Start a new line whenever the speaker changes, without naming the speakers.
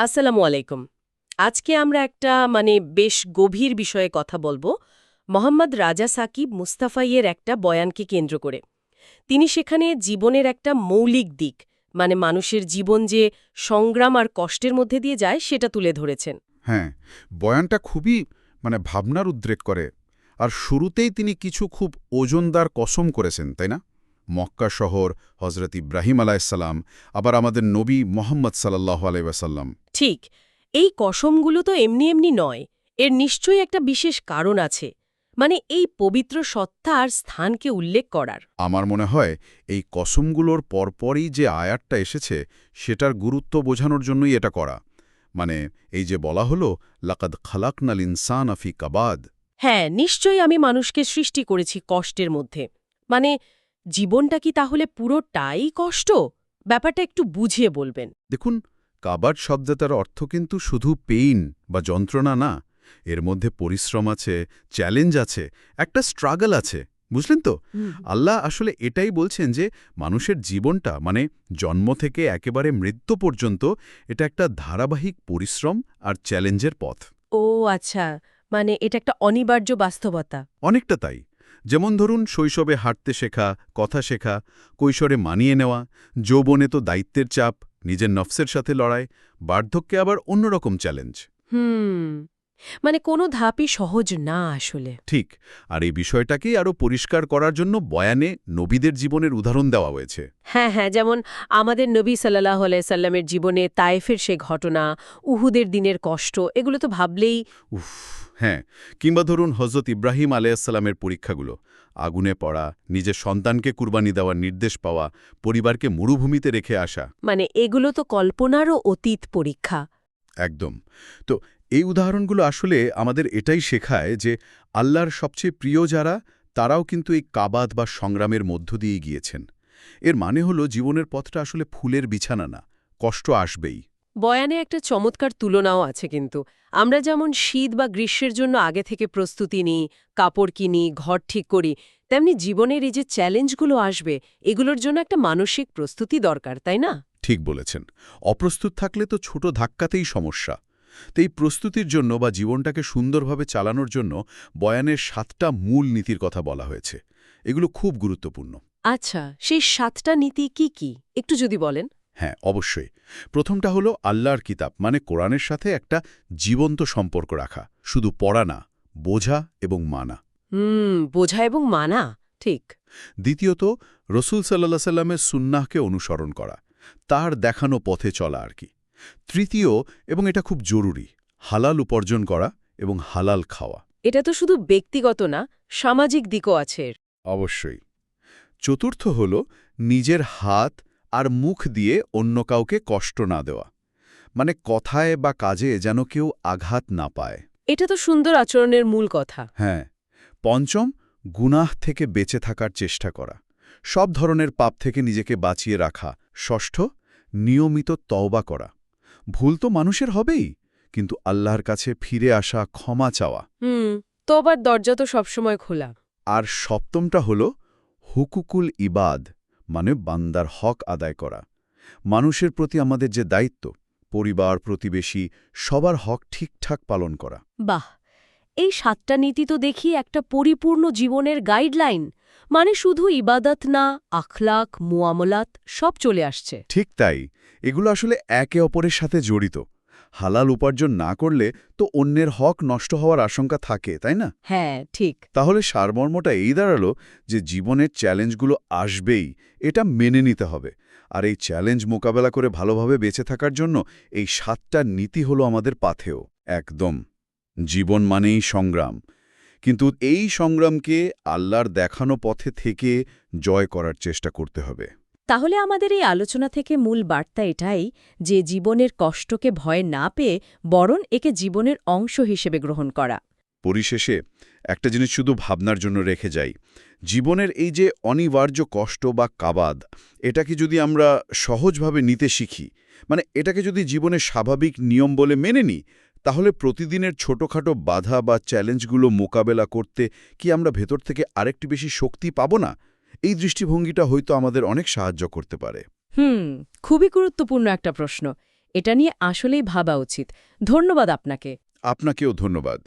আসসালামু আলাইকুম। আজকে আমরা একটা মানে বেশ গভীর বিষয়ে কথা বলব। মোহাম্মদ রাজা সাকিব মুস্তাফাইয়ের একটা বয়ানকে কেন্দ্র করে। তিনি সেখানে জীবনের একটা মৌলিক দিক মানে মানুষের জীবন যে সংগ্রাম আর কষ্টের মধ্যে দিয়ে যায়, সেটা তুলে ধরেছেন।
হ্যাঁ বয়ানটা খুবই মানে ভাবনার উদ্রেক করে। আর শুরুতেই তিনি কিছু খুব ওজনদার কসম করেছেন, তাই না? মক্কা শহর হজরত ইব্রাহিম আলাইসাল্লাম আবার আমাদের নবী মোহাম্মদ সাল্লাহ আলাইসাল্লাম
ঠিক এই কসমগুলো তো এমনি এমনি নয় এর নিশ্চয়ই একটা বিশেষ কারণ আছে মানে এই পবিত্র সত্তা আর স্থানকে উল্লেখ করার।
আমার মনে হয় এই কসমগুলোর পরপরই যে আয়াতটা এসেছে সেটার গুরুত্ব বোঝানোর জন্যই এটা করা মানে এই যে বলা হলো লাকাদ খালাকনাল ইনসান আফি কাবাদ।
হ্যাঁ নিশ্চয়ই আমি মানুষকে সৃষ্টি করেছি কষ্টের মধ্যে মানে জীবনটা কি তাহলে পুরোটাই কষ্ট? ব্যাপারটা একটু বুঝিয়ে বলবেন।
দেখুন কাবাড শব্দটার অর্থ কিন্তু শুধু পেইন বা যন্ত্রণা না এর মধ্যে পরিশ্রম আছে চ্যালেঞ্জ আছে একটা স্ট্রাগল আছে বুঝলেন তো? আল্লাহ আসলে এটাই বলছেন যে মানুষের জীবনটা মানে জন্ম থেকে একেবারে মৃত্যু পর্যন্ত এটা একটা ধারাবাহিক পরিশ্রম আর চ্যালেঞ্জের পথ।
ও আচ্ছা মানে এটা একটা অনিবার্য বাস্তবতা।
অনেকটা তাই। যেমন ধরুন শৈশবে হাঁটতে শেখা কথা শেখা কৈশোরে মানিয়ে নেওয়া যৌবনে তো দায়িত্বের চাপ নিজের নফসের সাথে লড়াই বার্ধক্যে আবার অন্যরকম চ্যালেঞ্জ।
হুম মানে কোনো ধাপই সহজ না আসলে।
ঠিক আর এই বিষয়টাকেই আরও পরিষ্কার করার জন্য বয়ানে নবীদের জীবনের উদাহরণ দেওয়া হয়েছে।
হ্যাঁ হ্যাঁ যেমন আমাদের নবী সাল্লাহ সাল্লামের জীবনে তায়েফের সে ঘটনা উহুদের দিনের কষ্ট এগুলো তো ভাবলেই
উফ হ্যাঁ কিংবা ধরুন হজরত ইব্রাহিম আলাইসাল্লামের পরীক্ষাগুলো। আগুনে পড়া নিজের সন্তানকে কুরবানি দেওয়ার নির্দেশ পাওয়া পরিবারকে মরুভূমিতে রেখে আসা।
মানে এগুলো তো কল্পনারও অতীত পরীক্ষা।
একদম। তো এই উদাহরণগুলো আসলে আমাদের এটাই শেখায় যে আল্লাহর সবচেয়ে প্রিয় যারা তারাও কিন্তু এই কাবাদ বা সংগ্রামের মধ্য দিয়ে গিয়েছেন। এর মানে হলো জীবনের পথটা আসলে ফুলের বিছানা না কষ্ট আসবেই।
বয়ানে একটা চমৎকার তুলনাও আছে কিন্তু। আমরা যেমন শীত বা গ্রীষ্মের জন্য আগে থেকে প্রস্তুতি নিই কাপড় কিনি ঘর ঠিক করি তেমনি জীবনের এই যে চ্যালেঞ্জগুলো আসবে এগুলোর জন্য একটা মানসিক প্রস্তুতি দরকার তাই না?
ঠিক বলেছেন। অপ্রস্তুত থাকলে তো ছোট ধাক্কাতেই সমস্যা। তো এই প্রস্তুতির জন্য বা জীবনটাকে সুন্দরভাবে চালানোর জন্য বয়ানের সাতটা মূল নীতির কথা বলা হয়েছে। এগুলো খুব গুরুত্বপূর্ণ।
আচ্ছা সেই সাতটা নীতি কি কি? একটু যদি বলেন।
হ্যাঁ অবশ্যই। প্রথমটা হলো আল্লাহর কিতাব মানে কোরআনের সাথে একটা জীবন্ত সম্পর্ক রাখা শুধু পড়া না বোঝা এবং মানা।
হুম বোঝা এবং মানা ঠিক।
দ্বিতীয়ত রসুল সাল্লা সাল্লামের সুন্নাহকে অনুসরণ করা তার দেখানো পথে চলা আর কি। তৃতীয় এবং এটা খুব জরুরি হালাল উপার্জন করা এবং হালাল খাওয়া।
এটা তো শুধু ব্যক্তিগত না সামাজিক দিকও আছে
অবশ্যই। চতুর্থ হল নিজের হাত আর মুখ দিয়ে অন্য কাউকে কষ্ট না দেওয়া। মানে কথায় বা কাজে যেন কেউ আঘাত না পায়।
এটা তো সুন্দর আচরণের মূল কথা।
হ্যাঁ পঞ্চম গুনাহ থেকে বেঁচে থাকার চেষ্টা করা। সব ধরনের পাপ থেকে নিজেকে বাঁচিয়ে রাখা। ষষ্ঠ নিয়মিত তওবা করা। ভুল তো মানুষের হবেই কিন্তু আল্লাহর কাছে ফিরে আসা ক্ষমা চাওয়া।
হুম তো আবার দরজা তো সবসময় খোলা।
আর সপ্তমটা হল হুকুকুল ইবাদ। মানে বান্দার হক আদায় করা। মানুষের প্রতি আমাদের যে দায়িত্ব পরিবার প্রতিবেশী সবার হক ঠিকঠাক পালন করা।
বাহ! এই সাতটা নীতি তো দেখি একটা পরিপূর্ণ জীবনের গাইডলাইন মানে শুধু ইবাদত না আখলাক মুয়ামলাত সব চলে আসছে।
ঠিক তাই। এগুলো আসলে একে অপরের সাথে জড়িত। হালাল উপার্জন না করলে তো অন্যের হক নষ্ট হওয়ার আশঙ্কা থাকে তাই না?
হ্যাঁ ঠিক।
তাহলে সারমর্মটা এই দাঁড়াল যে জীবনের চ্যালেঞ্জগুলো আসবেই এটা মেনে নিতে হবে। আর এই চ্যালেঞ্জ মোকাবেলা করে ভালোভাবে বেঁচে থাকার জন্য এই সাতটা নীতি হলো আমাদের পাথেও একদম। জীবন মানেই সংগ্রাম। কিন্তু এই সংগ্রামকে আল্লাহর দেখানো পথে থেকে জয় করার চেষ্টা করতে হবে।
তাহলে আমাদের এই আলোচনা থেকে মূল বার্তা এটাই যে জীবনের কষ্টকে ভয় না পেয়ে বরণ একে জীবনের অংশ হিসেবে গ্রহণ করা।
পরিশেষে একটা জিনিস শুধু ভাবনার জন্য রেখে যাই। জীবনের এই যে অনিবার্য কষ্ট বা কাবাদ এটাকে যদি আমরা সহজভাবে নিতে শিখি? মানে এটাকে যদি জীবনের স্বাভাবিক নিয়ম বলে মেনে নিই, তাহলে প্রতিদিনের ছোটখাটো বাধা বা চ্যালেঞ্জগুলো মোকাবেলা করতে কি আমরা ভেতর থেকে আরেকটি বেশি শক্তি পাব না? এই দৃষ্টিভঙ্গিটা হয়তো আমাদের অনেক সাহায্য করতে পারে।
হুম খুবই গুরুত্বপূর্ণ একটা প্রশ্ন। এটা নিয়ে আসলেই ভাবা উচিত। ধন্যবাদ আপনাকে।
আপনাকেও ধন্যবাদ।